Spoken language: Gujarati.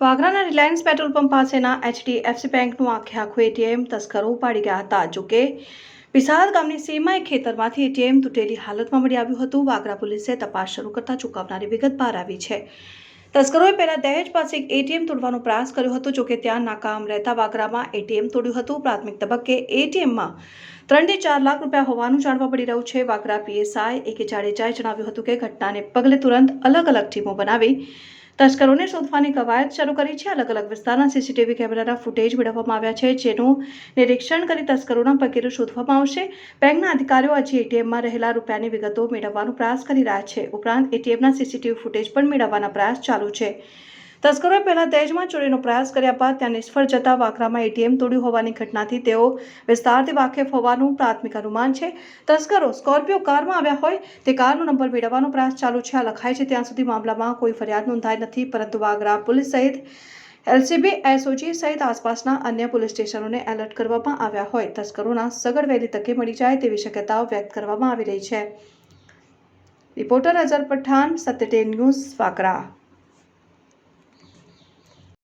વાગરાના રિલાયન્સ પેટ્રોલ પંપ પાસેના એચડીએફસી બેંકનું આખે આખું એટીએમ તસ્કરો ઉપાડી ગયા હતા. જોકે પિસાદ ગામની સીમાએ ખેતરમાંથી એટીએમ તૂટેલી હાલતમાં મળી આવ્યું હતું. વાગરા પોલીસે તપાસ શરૂ કરતા ચૂકવનારી વિગત બહાર આવી છે. તસ્કરોએ પહેલા દહેજ પાસે એક એટીએમ તોડવાનો પ્રયાસ કર્યો હતો. જોકે ત્યાં નાકામ રહેતા વાગરામાં એટીએમ તોડ્યું હતું. પ્રાથમિક તબક્કે એટીએમમાં ત્રણથી ચાર લાખ રૂપિયા હોવાનું જાણવા મળી રહ્યું છે. વાગરા પીએસઆઈ એકે જાડેજાએ જણાવ્યું હતું કે ઘટનાને પગલે તુરંત અલગ અલગ ટીમો બનાવી તસ્કરોને શોધવાની કવાયત શરૂ કરી છે. અલગ અલગ વિસ્તારના સીસીટીવી કેમેરાના ફૂટેજ મેળવવામાં આવ્યા છે, જેનું નિરીક્ષણ કરી તસ્કરોના પગેરો શોધવામાં આવશે. બેંકના અધિકારીઓ હજી એટીએમમાં રહેલા રૂપિયાની વિગતો મેળવવાનો પ્રયાસ કરી રહ્યા છે. ઉપરાંત, એટીએમના સીસીટીવી ફૂટેજ પણ મેળવવાના પ્રયાસ ચાલુ છે. તસ્કરોએ પહેલા દહેજમાં ચોરીનો પ્રયાસ કર્યા બાદ ત્યાં નિષ્ફળ જતા વાકરામાં એટીએમ તોડ્યું હોવાની ઘટનાથી તેઓ વિસ્તારથી વાકેફ હોવાનું પ્રાથમિક અનુમાન છે. તસ્કરો સ્કોર્પિયો કારમાં આવ્યા હોય તે કારનો નંબર મેળવવાનો પ્રયાસ ચાલુ છે. આ લખાય છે, ત્યાં સુધી મામલામાં કોઈ ફરિયાદ નોંધાઈ નથી, પરંતુ વાગરા પોલીસ સહિત એલસીબી, એસઓજી સહિત આસપાસના અન્ય પોલીસ સ્ટેશનોને એલર્ટ કરવામાં આવ્યા હોય. તસ્કરોના સગડ વહેલી તકે મળી જાય તેવી શક્યતાઓ વ્યક્ત કરવામાં આવી રહી છે. રિપોર્ટર અઝર પઠાણ સત્યટે ન્યૂઝ વાગરા.